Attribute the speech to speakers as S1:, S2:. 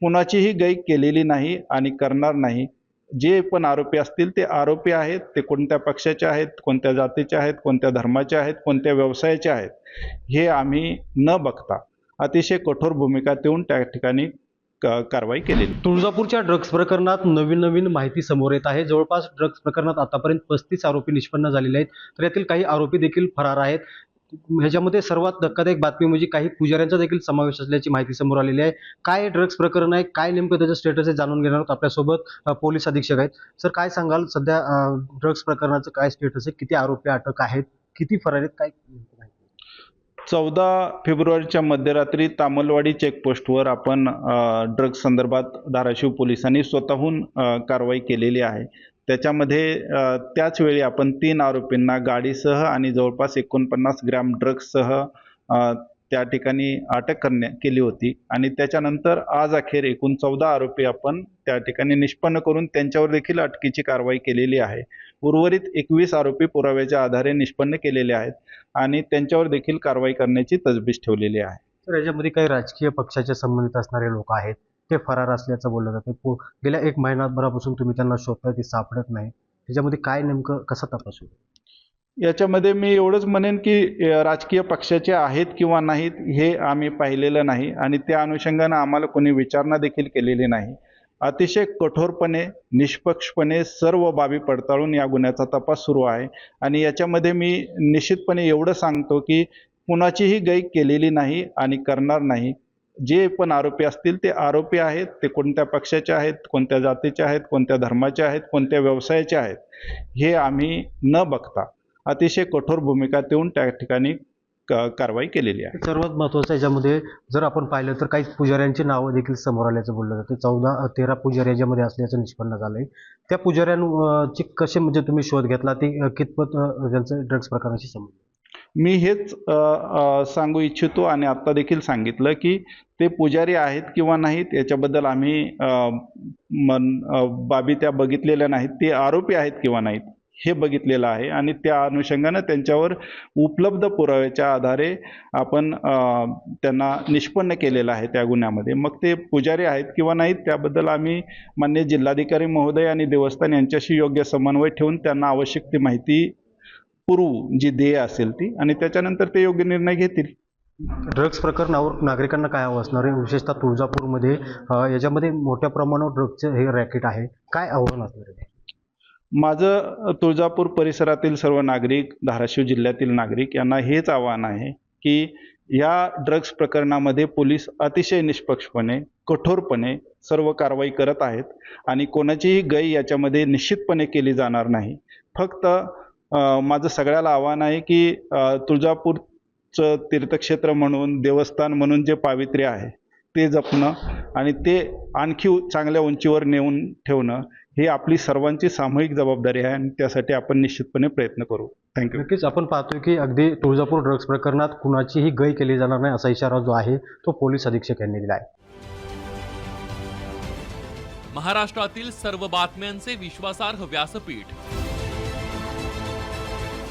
S1: कुणाचीही गै केलेली नाही आणि करणार नाही. जे पण आरोपी असतील ते आरोपी आहेत ते कोणत्या पक्षाचे आहेत कोणत्या जातीचे आहेत कोणत्या धर्माचे आहेत कोणत्या व्यवसायाचे आहेत हे आम्ही न बघता अतिशय कठोर भूमिका देऊन त्या ठिकाणी क- कारवाई केलेली.
S2: तुळजापूरच्या ड्रग्स प्रकरणात नवीन नवीन माहिती समोर येत आहे. जवळपास ड्रग्स प्रकरणात आतापर्यंत पस्तीस आरोपी निष्पन्न झालेले आहेत. तर यातील काही आरोपी देखील फरार आहेत. ह्याच्यामध्ये सर्वात धक्कादायक बातमी म्हणजे काही पुजाऱ्यांचा देखील समावेश असल्याची माहिती समोर आलेली आहे. काय ड्रग्ज प्रकरण आहे? काय नेमकं त्याचं स्टेटस आहे जाणून घेणार आहोत आपल्यासोबत पोलीस अधीक्षक आहेत. सर काय सांगाल? सध्या ड्रग्ज प्रकरणाचं काय स्टेटस आहे? किती आरोपी अटक आहेत? किती फरार आहेत? काय
S1: चौदा फेब्रुवारीच्या मध्यरात्री तामलवाडी चेकपोस्टवर आपण ड्रग्ज संदर्भात धाराशिव पोलिसांनी स्वतःहून कारवाई केलेली आहे. त्याच्यामध्ये त्याचवेळी त्याच वेळी आपण तीन आरोपींना गाडीसह आणि जवळपास एकोणपन्नास ग्रॅम ड्रग्ससह त्या ठिकाणी अटक करण्या केली होती. आणि त्याच्यानंतर आज अखेर एकूण चौदा आरोपी आपण त्या ठिकाणी निष्पन्न करून त्यांच्यावर देखील अटकीची कारवाई केलेली आहे. उर्वरित एकवीस आरोपी पुराव्याच्या आधारे निष्पन्न केलेले आहेत आणि त्यांच्यावर देखील कारवाई करण्याची तजवीज ठेवलेली आहे.
S2: तर याच्यामध्ये काही राजकीय पक्षाच्या संबंधित असणारे लोक आहेत. ते फरार असल्याचं बोललं जातं. पो- गेल्या एक महिनाभरापासून तुम्ही त्यांना शोधताय ते सापडत नाही. त्याच्यामध्ये काय नेमकं कसा तपासू?
S1: याच्यामध्ये मी एवढंच म्हणेन की राजकीय पक्षाचे आहेत किंवा नाहीत हे आम्ही पाहिलेलं नाही. आणि त्या अनुषंगानं आम्हाला कोणी विचारणा देखील केलेली नाही. अतिशय कठोरपणे निष्पक्षपणे सर्व बाबी पडताळून या गुन्ह्याचा तपास सुरू आहे. आणि याच्यामध्ये मी निश्चितपणे एवढं सांगतो की कुणाचीही गै केलेली नाही आणि करणार नाही. जे पण आरोपी असतील ते आरोपी आहेत ते कोणत्या पक्षाचे आहेत कोणत्या जातीचे आहेत कोणत्या धर्माचे आहेत कोणत्या व्यवसायाचे आहेत हे आम्ही न बघता अतिशय कठोर भूमिका देऊन त्या ठिकाणी क- कारवाई केलेली आहे.
S2: सर्वात महत्त्वाचं याच्यामध्ये जर आपण पाहिलं तर काही पुजाऱ्यांची नावं देखील समोर आल्याचं बोललं जातं. चौदा तेरा पुजारी याच्यामध्ये असल्याचं निष्पन्न झालंय. त्या पुजाऱ्यांची कसे म्हणजे तुम्ही शोध घेतला? ते कितपत त्यांचं ड्रग्ज प्रकाराशी संबंध
S1: मी हेच सांगू इच्छितो आणि आत्ता देखील सांगितलं की ते पुजारी आहेत किंवा नाहीत याच्याबद्दल आम्ही मन बाबी त्या बघितलेल्या नाहीत. ते आरोपी आहेत किंवा नाहीत हे बघितलेलं आहे आणि त्या अनुषंगानं त्यांच्यावर उपलब्ध पुराव्याच्या आधारे आपण त्यांना निष्पन्न केलेलं आहे त्या गुन्ह्यामध्ये. मग ते पुजारी आहेत किंवा नाहीत त्याबद्दल आम्ही मान्य जिल्हाधिकारी महोदय आणि देवस्थान यांच्याशी योग्य समन्वय ठेवून त्यांना आवश्यक ती माहिती पुरवू जी ध्येय असेल ती आणि त्याच्यानंतर ते योग्य निर्णय घेतील.
S2: ड्रग्ज प्रकरणावर नागरिकांना काय हवं असणार आहे? विशेषतः तुळजापूरमध्ये याच्यामध्ये मोठ्या प्रमाणावर ड्रग्जचे हे रॅकेट आहे. काय आव्हान असणार आहे?
S1: माझं तुळजापूर परिसरातील सर्व नागरिक धाराशिव जिल्ह्यातील नागरिक यांना हेच आव्हान आहे की या ड्रग्ज प्रकरणामध्ये पोलीस अतिशय निष्पक्षपणे कठोरपणे सर्व कारवाई करत आहेत आणि कोणाचीही गै याच्यामध्ये निश्चितपणे केली जाणार नाही. फक्त माझं सगळ्याला आव्हान आहे की अ, तुळजापूरचं तीर्थक्षेत्र म्हणून देवस्थान म्हणून जे पावित्र्य आहे ते जपणं आणि ते आणखी चांगल्या उंचीवर नेऊन ठेवणं ही आपली सर्वांची सामूहिक जबाबदारी आहे आणि त्यासाठी आपण निश्चितपणे प्रयत्न करू. थँक्यू
S2: नक्कीच आपण पाहतोय की अगदी तुळजापूर ड्रग्ज प्रकरणात कुणाचीही गय केली जाणार नाही असा इशारा जो आहे तो पोलीस अधीक्षक यांनी दिला आहे.
S3: महाराष्ट्रातील सर्व बातम्यांचे विश्वासार्ह व्यासपीठ